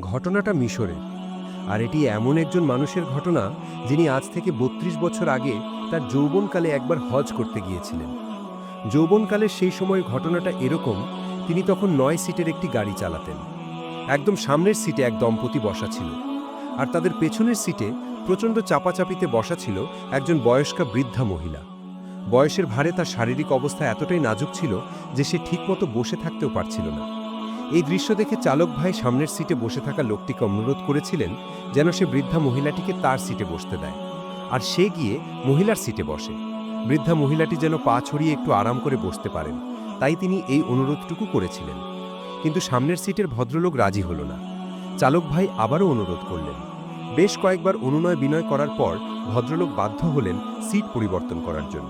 ঘটনাটা মিশরের আর এটি এমন একজন মানুষের ঘটনা যিনি আজ থেকে বত্রিশ বছর আগে তার যৌবনকালে একবার হজ করতে গিয়েছিলেন। যৌবনকালের সেই সময় ঘটনাটা এরকম, তিনি তখন নয় সিটের একটি গাড়ি চালাতেন। একদম সামনের সিটে এক দম্পতি বসা ছিল। আর তাদের পেছনের সিটে প্রচণ্ড চাপাচাপিতে বসা ছিল একজন বয়স্কা বৃদ্ধা মহিলা। বয়সের ভারে তার শারীরিক অবস্থা এতটাই নাজুক ছিল যে সে ঠিকমতো বসে থাকতেও পারছিল না। এই দৃশ্য দেখে চালক ভাই সামনের সিটে বসে থাকা লোকটিকে অনুরোধ করেছিলেন যেন সে বৃদ্ধা মহিলাটিকে তার সিটে বসতে দেয়। আর সে গিয়ে মহিলার সিটে বসে। বৃদ্ধা মহিলাটি যেন পা ছড়িয়ে একটু আরাম করে বসতে পারেন, তাই তিনি এই অনুরোধটুকু করেছিলেন। কিন্তু সামনের সিটের ভদ্রলোক রাজি হল না। চালক ভাই আবারও অনুরোধ করলেন। বেশ কয়েকবার অনুনয় বিনয় করার পর ভদ্রলোক বাধ্য হলেন সিট পরিবর্তন করার জন্য।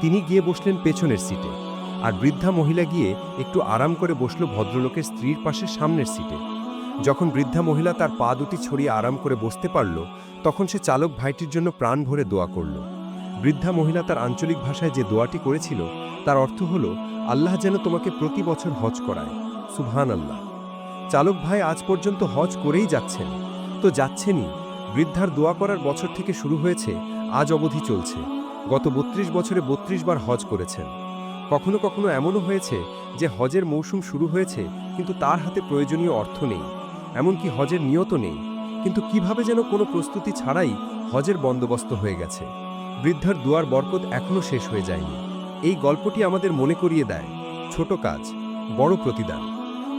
তিনি গিয়ে বসলেন পেছনের সিটে। আর বৃদ্ধা মহিলা গিয়ে একটু আরাম করে বসল ভদ্রলোকের স্ত্রীর পাশে সামনের সিটে। যখন বৃদ্ধা মহিলা তার পা দুটি ছড়িয়ে আরাম করে বসতে পারল, তখন সে চালক ভাইটির জন্য প্রাণ ভরে দোয়া করল। বৃদ্ধা মহিলা তার আঞ্চলিক ভাষায় যে দোয়াটি করেছিল, তার অর্থ হল, আল্লাহ যেন তোমাকে প্রতি বছর হজ করায়। সুবহান আল্লাহ চালক ভাই আজ পর্যন্ত হজ করেই যাচ্ছেন। তো যাচ্ছেনই। বৃদ্ধার দোয়া করার বছর থেকে শুরু হয়েছে, আজ অবধি চলছে। গত বত্রিশ বছরে বত্রিশ বার হজ করেছেন। কখনো কখনো এমনও হয়েছে যে হজের মৌসুম শুরু হয়েছে, কিন্তু তার হাতে প্রয়োজনীয় অর্থ নেই। এমনকি হজের নিয়ত নেই। কিন্তু কীভাবে যেন কোনো প্রস্তুতি ছাড়াই হজের বন্দোবস্ত হয়ে গেছে। বৃদ্ধার দুয়ার বরকত এখনও শেষ হয়ে যায়নি। এই গল্পটি আমাদের মনে করিয়ে দেয়, ছোট কাজ, বড় প্রতিদান।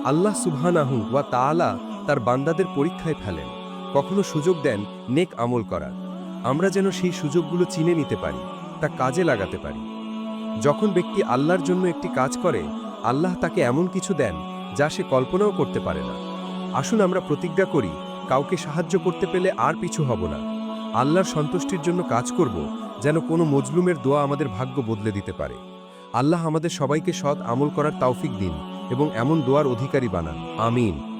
আল্লাহ সুবহানাহু ওয়া তাআলা তার বান্দাদের পরীক্ষায় ফেলেন। কখনো সুযোগ দেন নেক আমল করার। আমরা যেন সেই সুযোগগুলো চিনে নিতে পারি, তা কাজে লাগাতে পারি। যখন ব্যক্তি আল্লাহর জন্য একটি কাজ করে, আল্লাহ তাকে এমন কিছু দেন যা সে কল্পনাও করতে পারে না। আসুন আমরা প্রতিজ্ঞা করি, কাউকে সাহায্য করতে পেলে আর পিছু হব না। আল্লাহর সন্তুষ্টির জন্য কাজ করব যেন কোনো মজলুমের দোয়া আমাদের ভাগ্য বদলে দিতে পারে। আল্লাহ আমাদের সবাইকে সৎ আমল করার তাওফিক দিন এবং এমন দোয়ার অধিকারী বানান। আমিন।